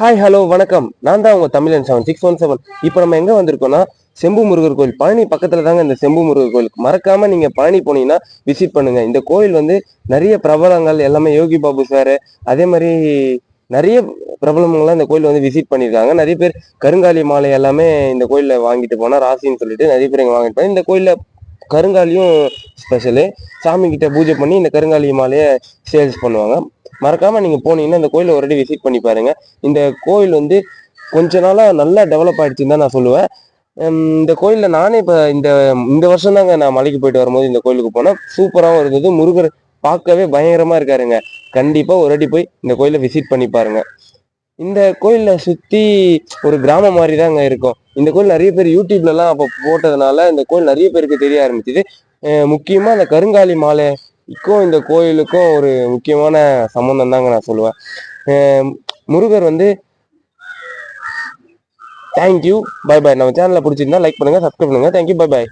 Hi hello வணக்கம். நான் தான் உங்கள் தமிழன் செவன் சிக்ஸ் ஒன் செவன் இப்போ நம்ம எங்கே வந்திருக்கோம்னா செம்பு முருகர் கோயில். பழனி பக்கத்தில் தாங்க இந்த செம்பு முருகர் கோயில் மறக்காமல் நீங்கள் பழனி போனீங்கன்னா விசிட் பண்ணுங்கள் இந்த கோயில் வந்து நிறைய பிரபலங்கள் எல்லாமே யோகி பாபு சார் அதே மாதிரி நிறைய பிரபலங்கள்லாம் இந்த கோயில் வந்து விசிட் பண்ணியிருக்காங்க. நிறைய பேர் கருங்காலி மாலை எல்லாமே இந்த கோயிலில் வாங்கிட்டு போனால் ராசின்னு சொல்லிட்டு நிறைய பேர் இங்கே வாங்கிட்டு போனால் இந்த கோயிலில் கருங்காலியும் ஸ்பெஷலு சாமி பூஜை பண்ணி இந்த கருங்காலி மாலையை சேல்ஸ் பண்ணுவாங்க. மறக்காம நீங்க போனீங்கன்னா இந்த கோயிலை ஒரு விசிட் பண்ணி பாருங்க. இந்த கோயில் வந்து கொஞ்ச நாளாக நல்லா டெவலப் ஆகிடுச்சுன்னு தான் நான் சொல்லுவேன். இந்த கோயில்ல நானே இப்போ இந்த இந்த வருஷம் தாங்க நான் மலைக்கு போயிட்டு வரும்போது இந்த கோயிலுக்கு போனேன். சூப்பராகவும் இருந்தது. முருகர் பார்க்கவே பயங்கரமாக இருக்காருங்க. கண்டிப்பாக ஒரு அடி போய் இந்த கோயிலை விசிட் பண்ணி பாருங்க. இந்த கோயிலை சுற்றி ஒரு கிராமம் மாதிரி தாங்க இருக்கும். இந்த கோயில் நிறைய பேர் யூடியூப்லலாம் அப்போ போட்டதுனால இந்த கோயில் நிறைய பேருக்கு தெரிய ஆரம்பிச்சது. முக்கியமாக இந்த கருங்காலி மாலைக்கும் இந்த கோயிலுக்கும் ஒரு முக்கியமான சம்மந்தம் தாங்க நான் சொல்லுவேன். முருகர் வந்து தேங்க்யூ பை பை நம்ம சேனலில் பிடிச்சிருந்தா லைக் பண்ணுங்கள் சப்ஸ்கிரைப் பண்ணுங்க. Thank you bye by